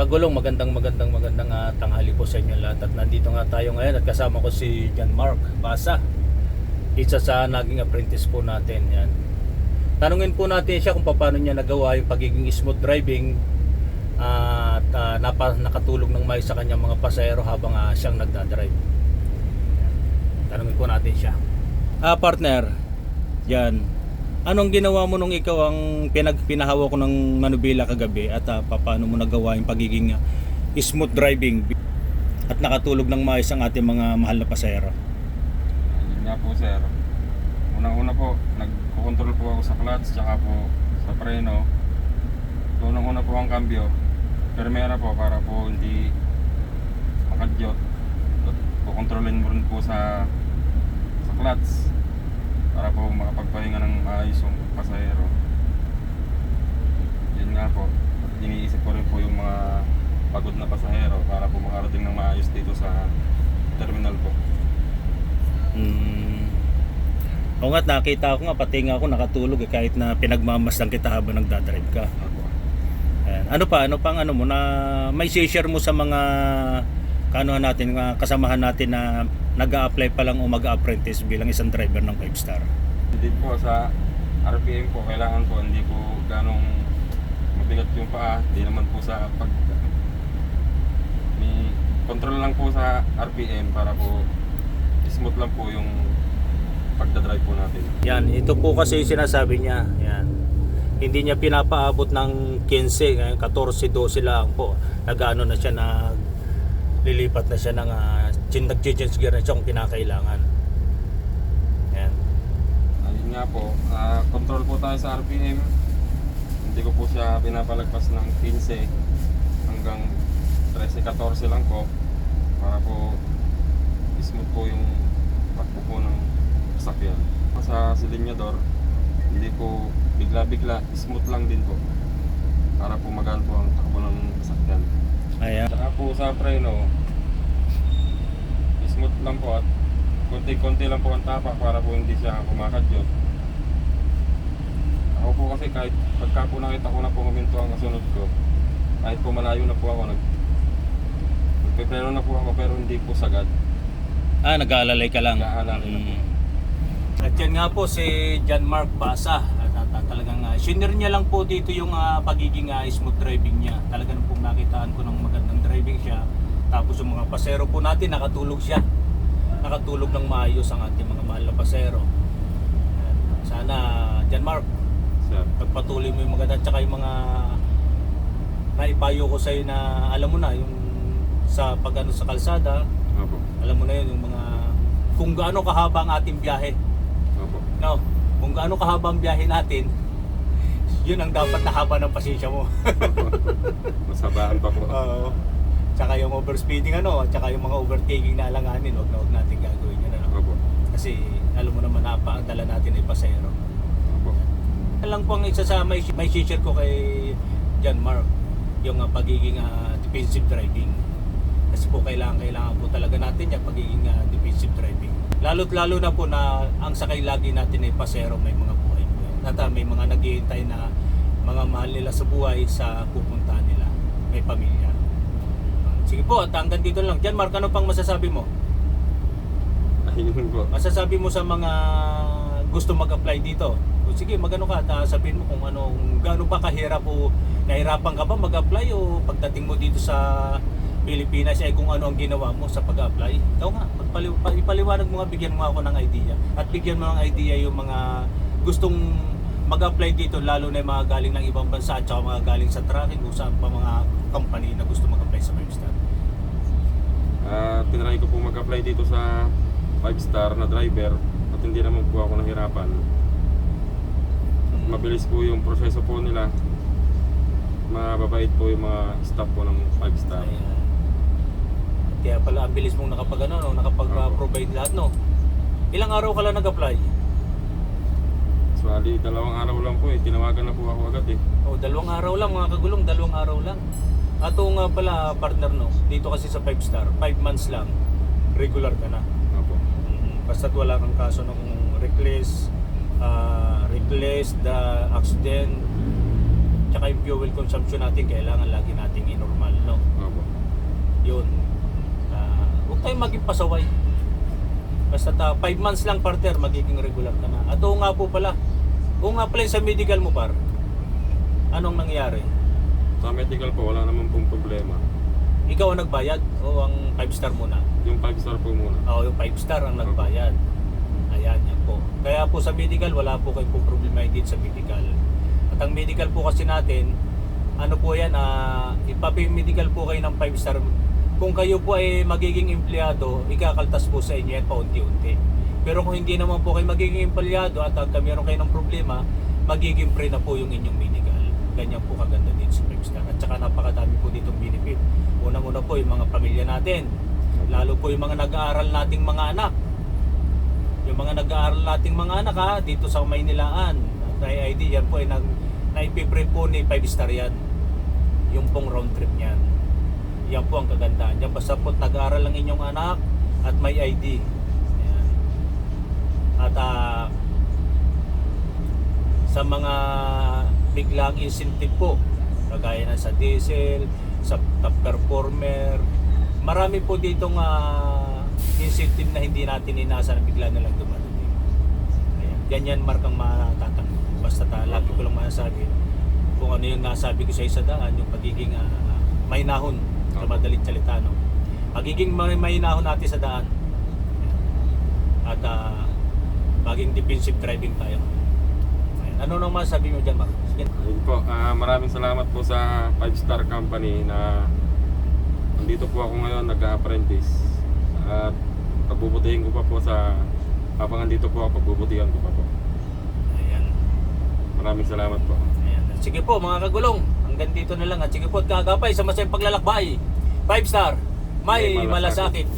Kagulong, magandang magandang magandang ah, tanghali po sa inyo lahat. At nandito nga tayo ngayon at kasama ko si John Mark Basa. Isa sa naging apprentice po natin yan. Tanungin po natin siya kung paano niya nagawa yung pagiging smooth driving ah, at ah, napa, nakatulog ng may sa kanyang mga pasahero habang ah, siyang nagdadrive. Tanungin po natin siya. Ah partner yan Anong ginawa mo nung ikaw ang pinag pinahawa ko ng manubila kagabi at ah, paano mo nagawa yung pagiging ah, smooth driving at nakatulog ng maayos ang ating mga mahal na pasahero? Yun nga po sir. Unang-una po, nagko-control po ako sa clutch tsaka po sa preno. Unang-una po ang cambio. Permera po para po hindi makadyot. Kukontrolin mo rin po sa sa clutch po makapagpahinga ng maayos yung pasahero. Yun nga po. Iniisip ko rin po yung mga pagod na pasahero para po makarating ng maayos dito sa terminal po. Mm. O nga, nakita ko nga, pati nga ako nakatulog eh, kahit na pinagmamasdan kita habang nagdadrive ka. Opo. Ayan. Ano pa, ano pang ano mo na may share mo sa mga kano natin, kasamahan natin na nag-a-apply pa lang o mag-apprentice bilang isang driver ng 5 star. Hindi po sa RPM po, kailangan po hindi po ganong mabigat yung paa. Hindi naman po sa pag... May control lang po sa RPM para po smooth lang po yung pagdadrive po natin. Yan, ito po kasi sinasabi niya. Yan. Hindi niya pinapaabot ng 15, ngayon 14, 12 lang po. Nag-ano na siya na lilipat na siya ng uh, nag-change gear na siya kung kinakailangan. Ayun nga po, ah, control po tayo sa RPM. Hindi ko po siya pinapalagpas ng 15 hanggang 13-14 lang po para po smooth po yung takbo po ng sasakyan. Sa silinyador, hindi po bigla-bigla, smooth lang din po para po magaan po ang takbo ng sasakyan. Ayan. Saka po sa preno, smooth lang po at konti-konti lang po ang tapak para po hindi siya kumakadyot. Ako po kasi kahit pagka po nakita ko na po huminto ang kasunod ko, kahit po malayo na po ako, nag nagpepreno na po ako pero hindi po sagad. Ah, nag-aalalay ka lang. Nag-aalalay na po. Mm. At yan nga po si John Mark Basa. At, at, at talagang uh, shinare niya lang po dito yung ah, pagiging ah, smooth driving niya. Talagang pong nakitaan ko ng magandang driving siya. Tapos yung mga pasero po natin, nakatulog siya. Nakatulog ng maayos ang ating mga mahal na pasero. Sana, John Mark, Sir, pagpatuloy mo yung maganda at saka yung mga naipayo ko sa'yo na alam mo na yung sa pag ano sa kalsada opo, alam mo na yun yung mga kung gaano kahaba ang ating biyahe opo. no kung gaano kahaba ang biyahe natin yun ang dapat na haba ng pasensya mo Masabaan pa po. Oo. Tsaka yung overspeeding ano at saka yung mga overtaking na alanganin wag na wag natin gagawin yun ano. Opo, kasi alam mo naman na pa ang dala natin ay pasero. Opo. Lang po ang isa sa may, may share ko kay John Mark yung ah, pagiging ah, defensive driving. Kasi po kailangan kailangan po talaga natin yung pagiging ah, defensive driving. Lalo't lalo na po na ang sakay lagi natin ay pasero may mga buhay ah, may mga naghihintay na mga mahal nila sa buhay sa pupuntahan nila. May pamilya sige po at hanggang dito lang John Mark ano pang masasabi mo Ayun po. masasabi mo sa mga gusto mag-apply dito? O sige, magano ka, ta, sabihin mo kung ano, kung gaano ba kahirap o nahirapan ka ba mag-apply o pagdating mo dito sa Pilipinas ay kung ano ang ginawa mo sa pag-apply. Ikaw nga, ipaliwanag mo nga, bigyan mo ako ng idea. At bigyan mo ng idea yung mga gustong mag-apply dito, lalo na yung mga galing ng ibang bansa at saka mga galing sa tracking kung saan pa mga company na gusto mag-apply sa 5 star. Ah, tinry ko po mag-apply dito sa 5 star na driver at hindi naman po ako nahirapan. Mabilis po yung proseso po nila. Mababait po yung mga staff po ng 5 star. Ayan. Kaya pala ang bilis mong nakapag ano, no, nakapag-provide lahat no. Ilang araw ka lang nag-apply? Bali, dalawang araw lang po eh. Tinawagan na po ako agad eh. Oh, dalawang araw lang mga kagulong, dalawang araw lang. Ato nga pala partner no, dito kasi sa 5 star, 5 months lang, regular ka na. Apo. Mm, basta't wala kang kaso ng reckless, uh, reckless, the accident, tsaka yung fuel consumption natin, kailangan lagi nating i-normal, no? Apo. Yun. Uh, huwag tayong maging pasaway. Basta 5 ah, months lang partner, magiging regular ka na. Ato nga po pala, pala yung sa medical mo par, anong nangyari? Sa medical po, wala naman pong problema. Ikaw ang nagbayad o ang 5 star muna? Yung 5 star po muna. Oo, yung 5 star ang nagbayad. Ayan, yan po. Kaya po sa medical, wala po kayong po problema din sa medical. At ang medical po kasi natin, ano po yan, ah, ipapimedical po kayo ng 5 star. Kung kayo po ay magiging empleyado, ikakaltas po sa inyo yan paunti-unti. Pero kung hindi naman po kayo magiging empleyado at uh, meron kayo ng problema, magiging free na po yung inyong medical. Ganyan po kaganda din sa 5 star. At saka napakadami po ditong benefit. Unang-una po yung mga pamilya natin. Lalo po yung mga nag-aaral nating mga anak. Yung mga nag-aaral nating mga anak ha, dito sa Maynilaan, at ID, yan po ay nag, naipipre po ni 5 star yan. Yung pong round trip niyan. Yan po ang kagandahan niya. Basta po nag-aaral ang inyong anak at may ID. At ah, sa mga biglang incentive po, kagaya na sa diesel, sa top performer, marami po ditong ah, incentive na hindi natin inasa na bigla na lang dumadating. Ayan. Ganyan markang matatanggap. Basta ta, lagi ko lang masasabi kung ano yung nasabi ko sa isa daan, yung pagiging uh, mahinahon, sa Opo. madalit salita, no? Pagiging may mahinahon natin sa daan. At ah, maging defensive driving tayo. Ayan. Ano nang masasabi mo dyan, Mark? Sige. Yun po, ah, maraming salamat po sa 5 star company na nandito po ako ngayon nag-apprentice. At pagbubutihin ko pa po sa habang nandito po ako, pagbubutihan ko pa po. Ayan. Maraming salamat po. Ayan. Sige po mga kagulong, hanggang dito na lang at sige po at kagapay sa masayang paglalakbay. 5 star, may May malasakit. malasakit.